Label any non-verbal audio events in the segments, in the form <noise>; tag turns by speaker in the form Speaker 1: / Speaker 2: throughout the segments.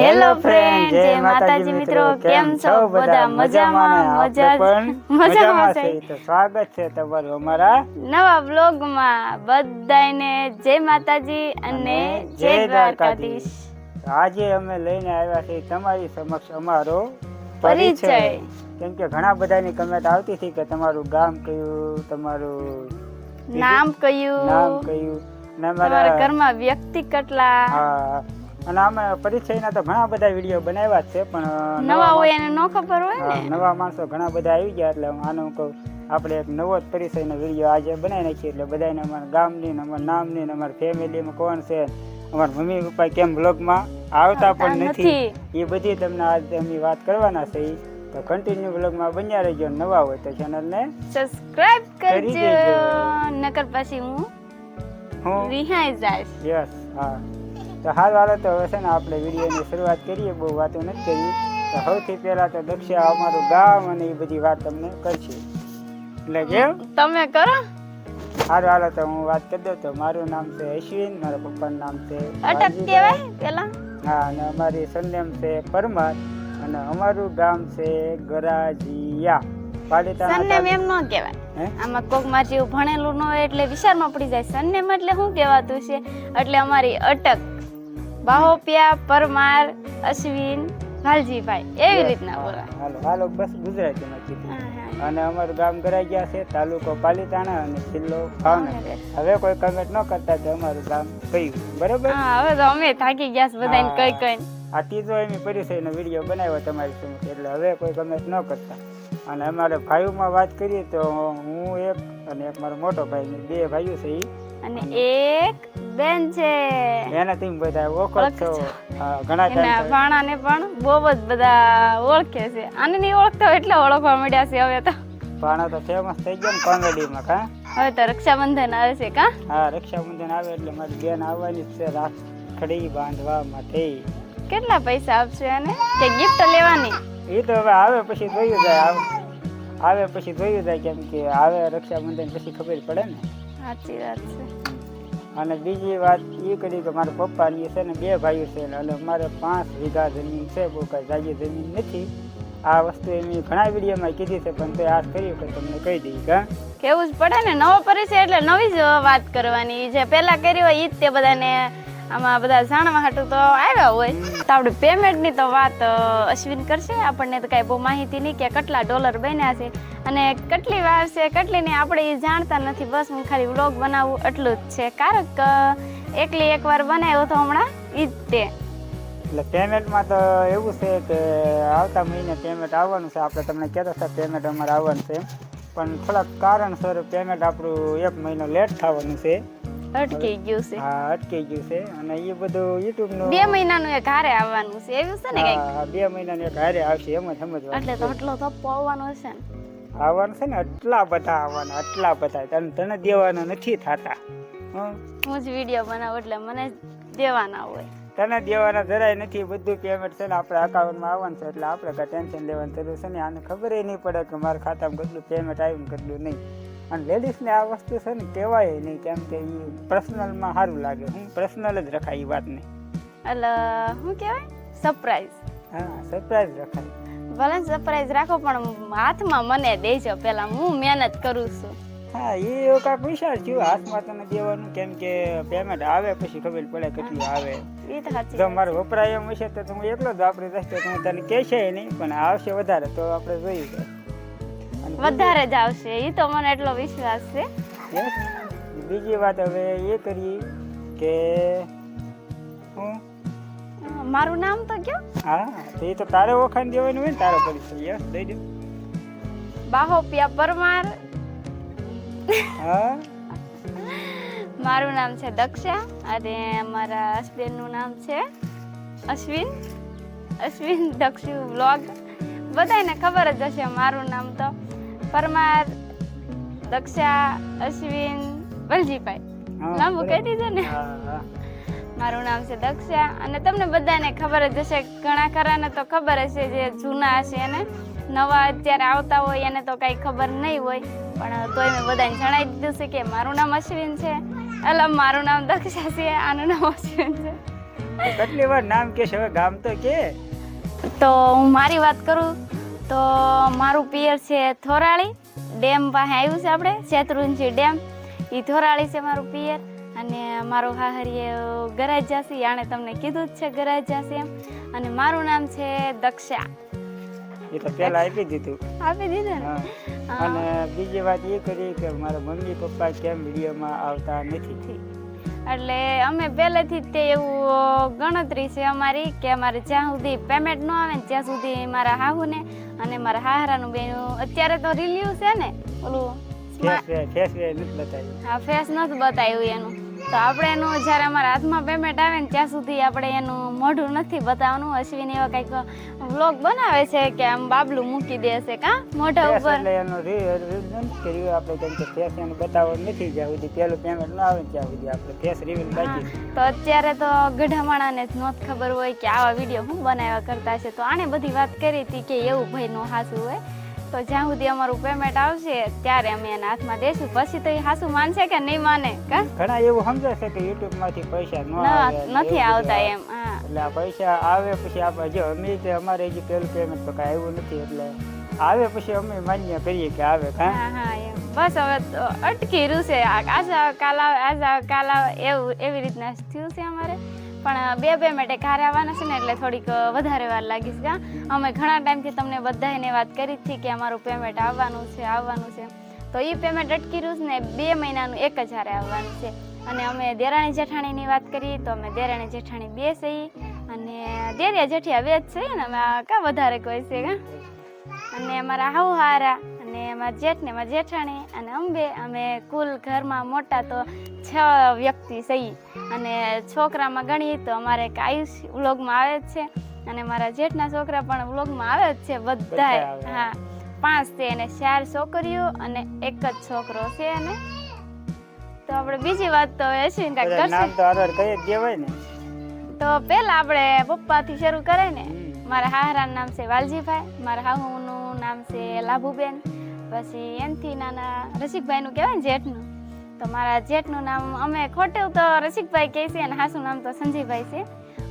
Speaker 1: Hello friend જય માતાજી મિત્રો કેમ છો? બધા મજામાં મજા મજામાં છે. <laughs>
Speaker 2: તો સ્વાગત છે તમારું અમારા
Speaker 1: નવા બ્લોગમાં બધાને જય માતાજી અને જય દ્વારકાધીશ.
Speaker 2: આજે અમે લઈને આવ્યા છીએ તમારી સમક્ષ અમારો
Speaker 1: પરિચય.
Speaker 2: પરિચય. કેમ કે ઘણા બધાની કમેન્ટ આવતી હતી કે તમારું ગામ કયું તમારું
Speaker 1: નામ કયું?
Speaker 2: નામ કયું?
Speaker 1: અને
Speaker 2: અમારા
Speaker 1: ઘરમાં વ્યક્તિ કેટલા?
Speaker 2: હા. અને અમે પરિચયના તો ઘણા બધા વીડિયો બનાવ્યા છે પણ
Speaker 1: નવા હોય એને ન ખબર હોય ને?
Speaker 2: નવા માણસો ઘણા બધા આવી ગયા એટલે આનું કહું આપણે એક નવો જ પરિચયનો વીડિયો આજે બનાવી નાખીએ એટલે બધાને અમારા ગામની ને અમારા નામની ને અમારા ફેમિલીમાં કોણ છે અમારા મમ્મી પપ્પા કેમ બ્લોગમાં આવતા પણ નથી એ બધી તમને આજે અમે વાત કરવાના છે. તો કન્ટિન્યુ બ્લોગમાં બન્યા રહેજો નવા હોય તો ચેનલને
Speaker 1: સબસ્ક્રાઇબ કરજો. નકર પછી હું
Speaker 2: હું?
Speaker 1: રિહાઈ જાય
Speaker 2: યસ હા. તો હાલ હાલો તો હવે છે ને આપણે વિડીયોની શરૂઆત કરીએ બહુ વાતો નથી કરી. તો સૌથી પહેલાં તો દક્ષા અમારું ગામ અને એ બધી વાત તમને કરશે. એટલે કેમ
Speaker 1: તમે કરો.
Speaker 2: સારું હાલો તો હું વાત કરી દઉં તો મારું નામ છે અશ્વિન મારા પપ્પાનું નામ છે
Speaker 1: અટક કહેવાય પેલા.
Speaker 2: હા અને અમારી સરનેમ છે પરમાર અને અમારું ગામ છે ગરાજીયા પાલિતાણા
Speaker 1: સરનેમ એમ ન કહેવાય. આમાં કોક જેવું ભણેલું ન હોય એટલે વિચારમાં પડી જાય. સરનેમ એટલે શું કહેવાતું છે? એટલે અમારી અટક. બાહોપિયા પરમાર અશ્વિન ભાલજીભાઈ એવી રીતના બોલાય.
Speaker 2: હાલો હાલો બસ ગુજરાતીમાં કીધું. અને અમારું ગામ ગરાજ્યા છે તાલુકો પાલીતાણા અને જિલ્લો ભાવનગર. હવે કોઈ કમેન્ટ ન કરતા તો અમારું ગામ કયું બરોબર?
Speaker 1: હા હવે તો અમે થાકી ગયા છે બધાને કઈ કઈ.
Speaker 2: આ ત્રીજો એમ પરિચયનો વીડિયો બનાવ્યો તમારી સમક્ષ એટલે હવે કોઈ કમેન્ટ ન કરતા. અને અમારે ભાઈઓમાં વાત કરીએ તો હું એક અને એક મારો મોટો ભાઈ બે ભાઈઓ છે
Speaker 1: અને એક બેન છે.
Speaker 2: એને તમે બધા ઓળખો છો? ઘણા
Speaker 1: એના ભાણાને પણ બહુ જ બધા ઓળખે છે. આને નહીં ઓળખતા એટલે ઓળખવા મળ્યા છે હવે તો.
Speaker 2: ભાણા તો ફેમસ થઈ ગયા ને કોમેડીમાં કા?
Speaker 1: હવે તો રક્ષાબંધન આવે છે કા?
Speaker 2: હા રક્ષાબંધન આવે એટલે મારી બેન આવવાની જ છે રાખડી બાંધવા માટે
Speaker 1: કેટલા પૈસા આપશે અને કે ગિફ્ટ લેવાની?
Speaker 2: એ તો હવે આવે પછી જોયું જાય આવે આવે પછી જોયું જાય કેમ કે આવે રક્ષાબંધન પછી ખબર પડે ને.
Speaker 1: સાચી વાત છે.
Speaker 2: અને બીજી વાત એ કરી કે મારા પપ્પાની છે ને બે ભાઈઓ છે અને મારે પાંચ વીઘા જમીન છે, બહુ કાંઈ જાગી જમીન નથી. આ વસ્તુ એમ ઘણા વિડીયોમાં કીધી છે, પણ તે આ કર્યું કે તમને કહી દઈ કે
Speaker 1: કેવું જ પડે ને, નવો પરિચય એટલે નવી જ વાત કરવાની. જે પહેલા કરી હોય એ જ તે બધાને આમાં બધા જાણવા હાટું તો આવ્યા હોય. તો આપણે પેમેન્ટની તો વાત અશ્વિન કરશે. આપણને તો કાંઈ બહુ માહિતી નહીં કે કેટલા ડોલર બન્યા છે અને કેટલી વાર છે, કેટલી નહીં, આપણે એ જાણતા નથી. બસ હું ખાલી વ્લોગ બનાવવું એટલું જ છે. કારણ કે એકલી એકવાર બનાવ્યો તો હમણાં એ જ તે.
Speaker 2: એટલે પેમેન્ટમાં તો એવું છે કે આવતા મહિને પેમેન્ટ આવવાનું છે. આપણે તમને કહેતા હતા પેમેન્ટ અમારે આવવાનું છે પણ થોડાક કારણસર પેમેન્ટ આપણું એક મહિનો લેટ થવાનું છે.
Speaker 1: અટકી ગયું છે.
Speaker 2: હા અટકી ગયું છે. અને એ બધું યુટ્યુબનું
Speaker 1: બે મહિનાનું એક હારે આવવાનું છે એવું છે ને કંઈક?
Speaker 2: હા, બે મહિનાનું એક હારે આવશે એમ જ સમજવાનું
Speaker 1: એટલે તો આટલો થપ્પો આવવાનો હશે ને.
Speaker 2: આવવાનું છે ને આટલા બધા આવવાના આટલા બધા. તને તને દેવાના નથી થતા હં?
Speaker 1: હું જ વીડિયો બનાવું એટલે મને દેવાના હોય.
Speaker 2: તને દેવાના જરાય નથી બધું પેમેન્ટ છે ને આપણે અકાઉન્ટમાં આવવાનું છે એટલે આપણે કાંઈ ટેન્શન લેવાનું જરૂર છે ને આને ખબર નહીં પડે કે મારા ખાતામાં કેટલું પેમેન્ટ આવ્યું કેટલું નહીં. અને લેડીઝને આ વસ્તુ છે ને કહેવાય નહીં કેમ કે એ પર્સનલમાં સારું લાગે. હું પર્સનલ જ રખાય એ વાતને.
Speaker 1: એટલે શું કહેવાય? સરપ્રાઈઝ
Speaker 2: હા સરપ્રાઈઝ રખાય.
Speaker 1: ભલે સરપ્રાઈઝ રાખો પણ હાથમાં મને દેજો. પહેલા હું મહેનત કરું છું.
Speaker 2: હા એ એવું કાંઈક વિચાર થયું હાથમાં તમે દેવાનું કેમ કે પેમેન્ટ આવે પછી ખબર પડે કેટલું આવે. જો મારે વપરાય એમ હશે તો હું એકલો જ વાપરી દઈશ તો હું તને કહેશે નહીં પણ આવશે વધારે તો આપણે જોયું અને
Speaker 1: વધારે જ આવશે એ તો મને એટલો વિશ્વાસ છે.
Speaker 2: બીજી વાત હવે એ કરીએ કે હું?
Speaker 1: મારું નામ તો કયો?
Speaker 2: હા તો એ તો તારે ઓળખાણ દેવાનું હોય ને તારો પરિચય. યસ દઈ બાહો
Speaker 1: બાહોપિયા પરમાર.
Speaker 2: હા.
Speaker 1: મારું નામ છે દક્ષા અને મારા હસબન્ડનું નામ છે અશ્વિન. અશ્વિન દક્ષુ વ્લોગ. બધાને ખબર જ હશે મારું નામ તો પરમાર દક્ષા અશ્વિન વલજીભાઈ. લાંબુ કહી દીધું ને? મારું નામ છે દક્ષા. અને તમને બધાને ખબર જ હશે ઘણા ખરાને તો ખબર હશે જે જૂના હશે એને. નવા અત્યારે આવતા હોય એને તો કાંઈ ખબર નહીં હોય. પણ તોય મેં બધાને જણાવી દીધું છે કે મારું નામ અશ્વિન છે. એટલે મારું નામ દક્ષા છે. આનું નામ અશ્વિન છે.
Speaker 2: કેટલી વાર નામ કે હવે ગામ તો કે.
Speaker 1: તો હું મારી વાત કરું? તો મારું પિયર છે થોરાળી ડેમ પાસે આવ્યું છે આપણે શેત્રુંજી ડેમ. એ થોરાળી છે મારું પિયર. અને મારો હાહરીએ ગરાજા છે આણે તમને કીધું જ છે ગરાજા છે એમ. અને મારું નામ છે દક્ષા.
Speaker 2: એ તો પેલા આપી દીધું.
Speaker 1: આપી દીધું ને?
Speaker 2: અને બીજી વાત એ કરી કે મારા મમ્મી પપ્પા કેમ વિડીયોમાં આવતા નથી?
Speaker 1: એટલે અમે પહેલેથી જ તે એવું ગણતરી છે અમારી કે અમારે જ્યાં સુધી પેમેન્ટ ન આવે ને ત્યાં સુધી મારા હાહુને અને મારા હાહરાનું બેનું અત્યારે તો રિલ્યુ છે ને ઓલું હા ફેસ નથી બતાવ્યું એનું. તો આપણે એનું જ્યારે અમારા હાથમાં પેમેન્ટ આવે ને ત્યાં સુધી આપણે એનું મોઢું નથી બતાવવાનું. અશ્વિન એવા કંઈક વ્લોગ બનાવે છે કે આમ બાબલું મૂકી દેશે કા? મોઢા ઉપર.
Speaker 2: એટલે એનો રિવ્યુ આપણે કેમ કે ફેસ એનું બતાવવાનું નથી જ્યાં સુધી. પહેલું પેમેન્ટ ન આવે ત્યાં સુધી આપણે ફેસ રિવ્યુ બાકી
Speaker 1: તો અત્યારે તો ગઢા માણાને જ નોત ખબર હોય કે આવા વીડિયો હું બનાવ્યા કરતા છે. તો આને બધી વાત કરી હતી કે એવું ભાઈ નો હાસું હોય. તો જ્યાં સુધી અમારું પેમેન્ટ આવશે ત્યારે અમે એના હાથમાં દેશું. પછી તો એ હાસું માનશે કે નહીં માને કા?
Speaker 2: ઘણા એવું સમજે છે કે યુટ્યુબમાંથી પૈસા ન
Speaker 1: ન-
Speaker 2: આવે
Speaker 1: નથી આવતા એમ હા.
Speaker 2: એટલે પૈસા આવે પછી આપણે જો અમે જે અમારે જે પેલું પેમેન્ટ તો કાંઈ આવ્યું નથી એટલે આવે પછી અમે માન્ય કરીએ કે આવે કાં?
Speaker 1: હા એમ. બસ હવે તો અટકી રહ્યું છે. આજ આવે, કાલ આવે આજ કાલ આવે એવું એવી રીતના થયું છે અમારે. પણ બે બે માટે ઘરે આવવાના છે ને, એટલે થોડીક વધારે વાર લાગી છે અમે ઘણા ટાઈમથી તમને બધાને વાત કરી હતી કે અમારું પેમેન્ટ આવવાનું છે આવવાનું છે. તો એ પેમેન્ટ અટકી રહ્યું છે ને, બે મહિનાનું એક જ આવવાનું છે. અને અમે દેરાણી જેઠાણીની વાત કરીએ, તો અમે દેરાણી જેઠાણી બે છીએ અને દેરિયા જેઠિયા બે જ છે ને, અમે કાં વધારે કોઈ છે અને અમારા હાઉ હારા. અને એમાં જેઠ ને એમાં જેઠાણી અને અંબે અમે કુલ ઘરમાં મોટા તો છ વ્યક્તિ સહી. અને છોકરામાં ગણીએ તો અમારે એક આયુષ વ્લોગમાં આવે જ છે. અને મારા જેઠના છોકરા પણ વ્લોગમાં આવે જ છે
Speaker 2: બધા
Speaker 1: હા પાંચ છે અને ચાર છોકરીઓ અને એક જ છોકરો છે અને તો આપણે બીજી વાત તો અશ્વિન
Speaker 2: નામ
Speaker 1: કરશે.
Speaker 2: તો પેલા કહી જ દેવાય ને.
Speaker 1: તો પહેલા આપણે પપ્પાથી શરૂ કરે ને. મારા હાહરાનું નામ છે વાલજીભાઈ મારા હાહુનું નામ છે લાભુબેન પછી એનથી નાના રસિકભાઈનું કહેવાય ને જેઠનું તો મારા જેઠનું નામ અમે ખોટું તો રસિકભાઈ કહે છે અને હાસું નામ તો સંજયભાઈ છે.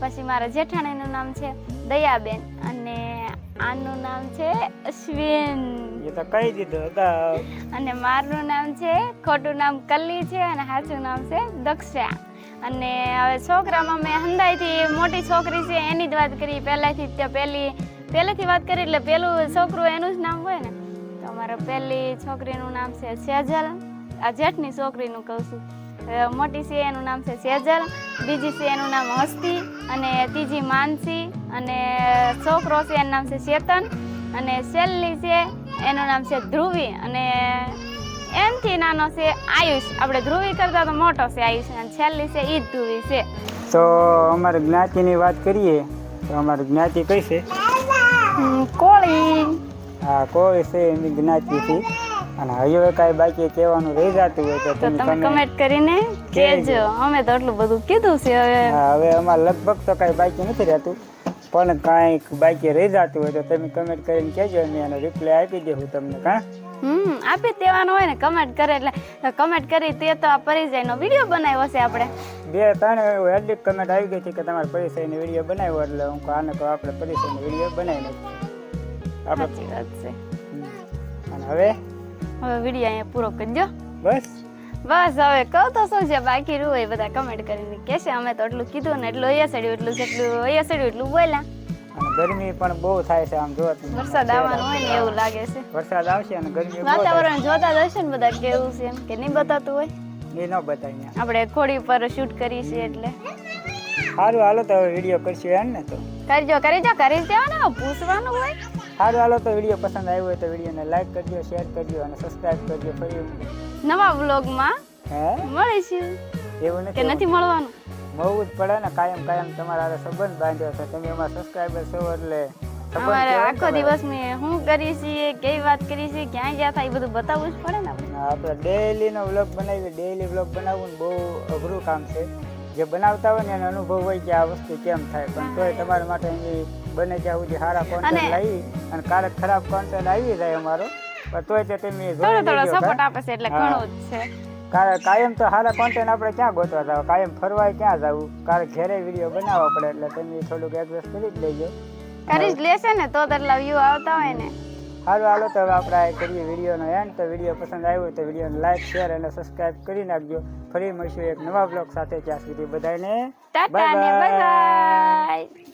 Speaker 1: પછી મારા જેઠાણીનું નામ છે દયાબેન અને આનું નામ છે અશ્વિન.
Speaker 2: એ તો કહી દીધું
Speaker 1: અને મારું નામ છે ખોટું નામ કલ્લી છે અને સાચું નામ છે દક્ષા. અને હવે છોકરામાં મેં હંદાઈથી મોટી છોકરી છે એની જ વાત કરી. પહેલાંથી જ પહેલી પહેલેથી વાત કરી એટલે પેલું છોકરું એનું જ નામ હોય ને. તો અમારા પહેલી છોકરીનું નામ છે સેજલ. આ જેઠની છોકરીનું કહું છું. મોટી છે એનું નામ છે સેજલ. બીજી છે એનું નામ હસ્તી. અને ત્રીજી માનસી. અને છોકરો છે એનું નામ છે ચેતન. અને છેલ્લી છે એનું નામ છે ધ્રુવી. અને એનથી નાનો છે આયુષ. આપણે ધ્રુવી કરતા તો મોટો છે આયુષ. અને છેલ્લી છે ઈ ધ્રુવી છે.
Speaker 2: તો અમારે જ્ઞાતિની વાત કરીએ. તો અમારી જ્ઞાતિ કઈ છે?
Speaker 1: કોળી.
Speaker 2: હા કોઈ છે એની જ્ઞાતિ છે. અને હવે કાંઈ બાકી કહેવાનું રહી જતું હોય તો તમે
Speaker 1: કમેન્ટ કરીને કહેજો. અમે તો એટલું બધું કીધું છે હવે.
Speaker 2: હવે અમારે લગભગ તો કાંઈ બાકી નથી રહેતું. પણ કાંઈક બાકી રહી જતું હોય તો તમે કમેન્ટ કરીને કહેજો અમે એનો રિપ્લાય આપી દેવું તમને કાં
Speaker 1: હમ આપી દેવાનું હોય ને કમેન્ટ કરે એટલે. કમેન્ટ કરી તે તો આ પરિચયનો વીડિયો બનાવ્યો છે આપણે.
Speaker 2: બે ત્રણ એડલિટ કમેન્ટ આવી ગઈ હતી કે તમારે પરિચયનો વીડિયો બનાવ્યો એટલે હું આને આપણે પરિચયનો વીડિયો બનાવી આપણે
Speaker 1: સાચી વાત છે.
Speaker 2: અને હવે?
Speaker 1: હવે વીડિયો અહીંયા પૂરો કરજો.
Speaker 2: બસ?
Speaker 1: બસ હવે કહો તો શું છે? બાકી રહ્યું એ બધા કમેન્ટ કરીને કહેશે અમે તો એટલું કીધું ને એટલું અહીંયા સડ્યું એટલું જેટલું અહીંયા સડ્યું એટલું બોલ્યા.
Speaker 2: અને ગરમી પણ બહુ થાય છે આમ જોવા
Speaker 1: વરસાદ આવવાનો હોય ને એવું લાગે છે.
Speaker 2: વરસાદ આવશે અને ગરમી
Speaker 1: વાતાવરણ જોતા જ હશે ને બધા કેવું છે એમ કે નહીં બતાતું હોય.
Speaker 2: એ ન બતાય
Speaker 1: આપણે ખોડી પર શૂટ કરી છે એટલે.
Speaker 2: સારું હાલો તો હવે વીડિયો કરશું એમ ને તો.
Speaker 1: કરજો કરીજો કરી દેવાનું પૂછવાનું હોય.
Speaker 2: સારું હાલો તો વીડિયો પસંદ આવ્યો હોય તો વિડીયોને લાઈક કરજો શેર કરજો અને સબસ્ક્રાઈબ કરજો ફરી.
Speaker 1: નવા વ્લોગમાં
Speaker 2: હે?
Speaker 1: મળીશું.
Speaker 2: એવું
Speaker 1: કે
Speaker 2: નથી
Speaker 1: નથી મળવાનું?
Speaker 2: મળવું જ પડે ને કાયમ કાયમ તમારા સંબંધ બાંધ્યો છે. તમે એમાં સબસ્ક્રાઈબર છો એટલે
Speaker 1: અમારે આખો. દિવસ મેં શું કરી છીએ કેવી વાત કરી છે ક્યાં ગયા થાય એ બધું બતાવવું જ પડે ને આપણે.
Speaker 2: ડેઈલીનો વ્લોગ બનાવીએ ડેઈલી વ્લોગ બનાવવું બહુ અઘરું કામ છે. જે બનાવતા હોય ને એનો અનુભવ હોય કે આ વસ્તુ કેમ થાય પણ તોય તમારા માટે અહીં બને ત્યાં સુધી સારા કોન્ટેન્ટ લાવી અને ક્યારેક ખરાબ કોન્ટેન્ટ આવી જાય અમારો. પણ તોય તે તમે
Speaker 1: થોડો થોડો સપોર્ટ આપે છે એટલે. ઘણું જ છે.
Speaker 2: કારણ કાયમ તો સારા કોન્ટેન્ટ આપણે ક્યાં ગોતવા જાવ? કાયમ ફરવા ક્યાં જવું? કારણ ઘેરે વીડિયો બનાવવા પડે એટલે તમે થોડુંક એડજસ્ટ કરી જ લેજો.
Speaker 1: કરી જ લેશે ને તો તેટલા વ્યૂ આવતા હોય ને.
Speaker 2: સારું હાલો તો હવે આપણે કરીએ વિડીયોનો એન્ડ તો વીડિયો પસંદ આવ્યો તો વિડીયોને લાઈક શેર અને સબસ્ક્રાઇબ કરી નાખજો. ફરી મળીશું એક નવા બ્લોગ સાથે ત્યાં સુધી બધાને
Speaker 1: ને બાય બાય